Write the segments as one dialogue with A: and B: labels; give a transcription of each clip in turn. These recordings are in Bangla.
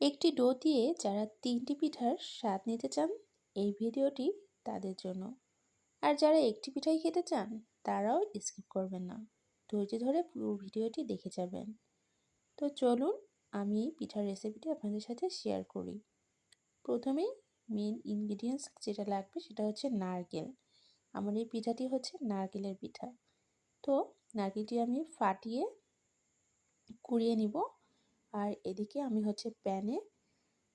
A: একটি ডো দিয়ে যারা তিনটি পিঠার স্বাদ নিতে চান, এই ভিডিওটি তাদের জন্য। আর যারা একটি পিঠাই খেতে চান, তারাও স্কিপ করবেন না। ধৈর্য ধরে পুরো ভিডিওটি দেখে যাবেন। তো চলুন, আমি পিঠার রেসিপিটি আপনাদের সাথে শেয়ার করি। প্রথমেই মেন ইনগ্রিডিয়েন্টস যেটা লাগবে সেটা হচ্ছে নারকেল। আমার এই পিঠাটি হচ্ছে নারকেলের পিঠা। তো নারকেলটি আমি ফাটিয়ে কুড়িয়ে নিব। আর এদিকে আমি হচ্ছে প্যানে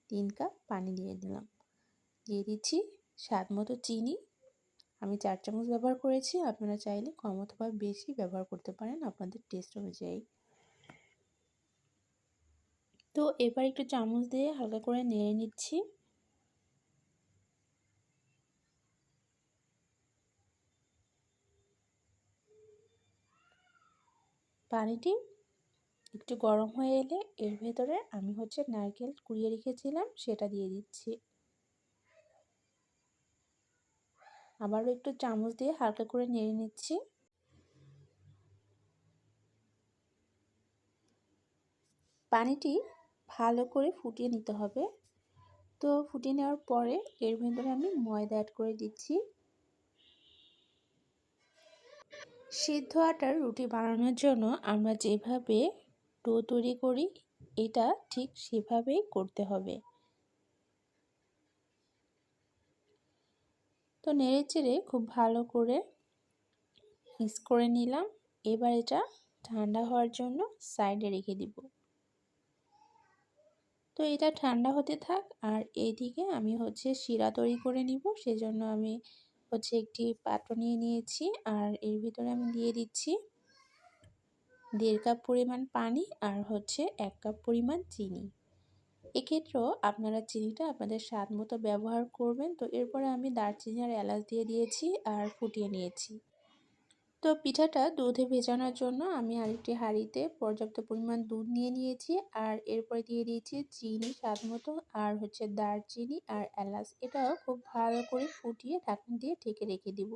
A: তিন কাপ পানি দিয়ে দিলাম। দিয়ে দিচ্ছি স্বাদ মতো চিনি। আমি চার চামচ ব্যবহার করেছি, আপনারা চাইলে কম অথবা বেশি ব্যবহার করতে পারেন আপনাদের টেস্ট অনুযায়ী। তো এবার একটু চামচ দিয়ে হালকা করে নেড়ে নিচ্ছি। পানিটি একটু গরম হয়ে এলে এর ভেতরে আমি হচ্ছে নারকেল কুড়িয়ে রেখেছিলাম, সেটা দিয়ে দিচ্ছি। আবারও একটু চামচ দিয়ে হালকা করে নেড়ে নিচ্ছি। পানিটি ভালো করে ফুটিয়ে নিতে হবে। তো ফুটিয়ে নেওয়ার পরে এর ভেতরে আমি ময়দা অ্যাড করে দিচ্ছি। সিদ্ধ আটার রুটি বানানোর জন্য আমরা যেভাবে ডো তৈরি করি, এটা ঠিক সেভাবেই করতে হবে। তো নেড়ে চেড়ে খুব ভালো করে মিক্স করে নিলাম। এবার এটা ঠান্ডা হওয়ার জন্য সাইডে রেখে দিব। তো এটা ঠান্ডা হতে থাক, আর এইদিকে আমি হচ্ছে শিরা তৈরি করে নিব। সেজন্য আমি হচ্ছে একটি পাত্র নিয়ে নিয়েছি, আর এর ভিতরে আমি দিয়ে দিচ্ছি দেড় কাপ পরিমাণ পানি আর হচ্ছে এক কাপ পরিমাণ চিনি। এক্ষেত্রেও আপনারা চিনিটা আপনাদের স্বাদ মতো ব্যবহার করবেন। তো এরপরে আমি দারচিনি আর এলাচ দিয়ে দিয়েছি আর ফুটিয়ে নিয়েছি। তো পিঠাটা দুধে ভেজানোর জন্য আমি আরেকটি হাঁড়িতে পর্যাপ্ত পরিমাণ দুধ নিয়ে নিয়েছি আর এরপরে দিয়ে দিয়েছি চিনি স্বাদ মতো আর হচ্ছে দারচিনি আর এলাচ। এটাও খুব ভালো করে ফুটিয়ে ঢাকনা দিয়ে ঢেকে রেখে দিব।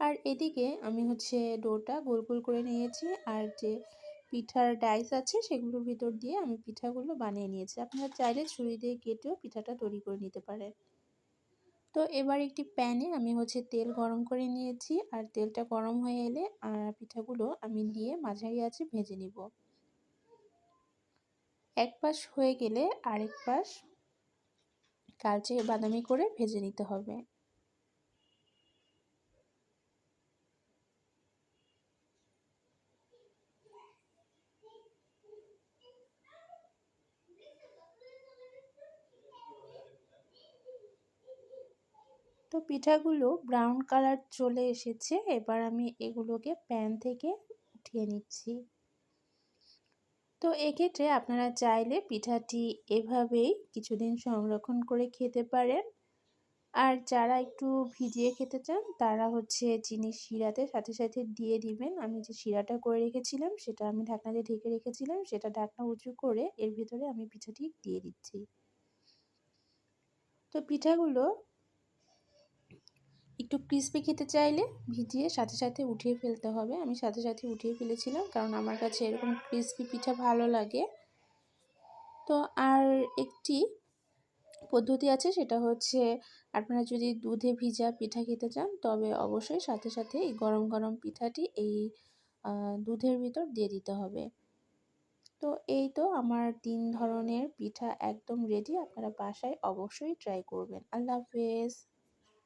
A: আর এদিকে আমি হচ্ছে ডোটা গোল গোল করে নিয়েছি আর যে পিঠার ডাইস আছে সেগুলোর ভিতর দিয়ে আমি পিঠাগুলো বানিয়ে নিয়েছি। আপনারা চাইলে ছুরি দিয়ে কেটেও পিঠাটা তৈরি করে নিতে পারেন। তো এবার একটি প্যানে আমি হচ্ছে তেল গরম করে নিয়েছি আর তেলটা গরম হয়ে এলে আর পিঠাগুলো আমি দিয়ে মাঝারি আছে ভেজে নিব। এক পাশ হয়ে গেলে আরেক পাশ কালচে বাদামি করে ভেজে নিতে হবে। তো পিঠাগুলো ব্রাউন কালার চলে এসেছে, এবার আমি এগুলোকে প্যান থেকে উঠিয়ে নিচ্ছি। তো এক্ষেত্রে আপনারা চাইলে পিঠাটি এভাবেই কিছুদিন সংরক্ষণ করে খেতে পারেন। আর যারা একটু ভিজিয়ে খেতে চান, তারা হচ্ছে চিনি শিরাতে সাথে সাথে দিয়ে দিবেন। আমি যে শিরাটা করে রেখেছিলাম, সেটা আমি ঢাকনা দিয়ে ঢেকে রেখেছিলাম, সেটা ঢাকনা উঁচু করে এর ভিতরে আমি পিঠাটি দিয়ে দিচ্ছি। তো পিঠাগুলো একটু ক্রিসপি খেতে চাইলে ভিজিয়ে সাথে সাথে উঠিয়ে ফেলতে হবে। আমি সাথে সাথে উঠিয়ে ফেলেছিলাম কারণ আমার কাছে এরকম ক্রিসপি পিঠা ভালো লাগে। তো আর একটি পদ্ধতি আছে, সেটা হচ্ছে আপনারা যদি দুধে ভিজা পিঠা খেতে চান, তবে অবশ্যই সাথে সাথে এই গরম গরম পিঠাটি এই দুধের ভিতর দিয়ে দিতে হবে। তো এই তো আমার তিন ধরনের পিঠা একদম রেডি আপনারা বাসায় অবশ্যই ট্রাই করবেন। আল্লাহ হাফেজ।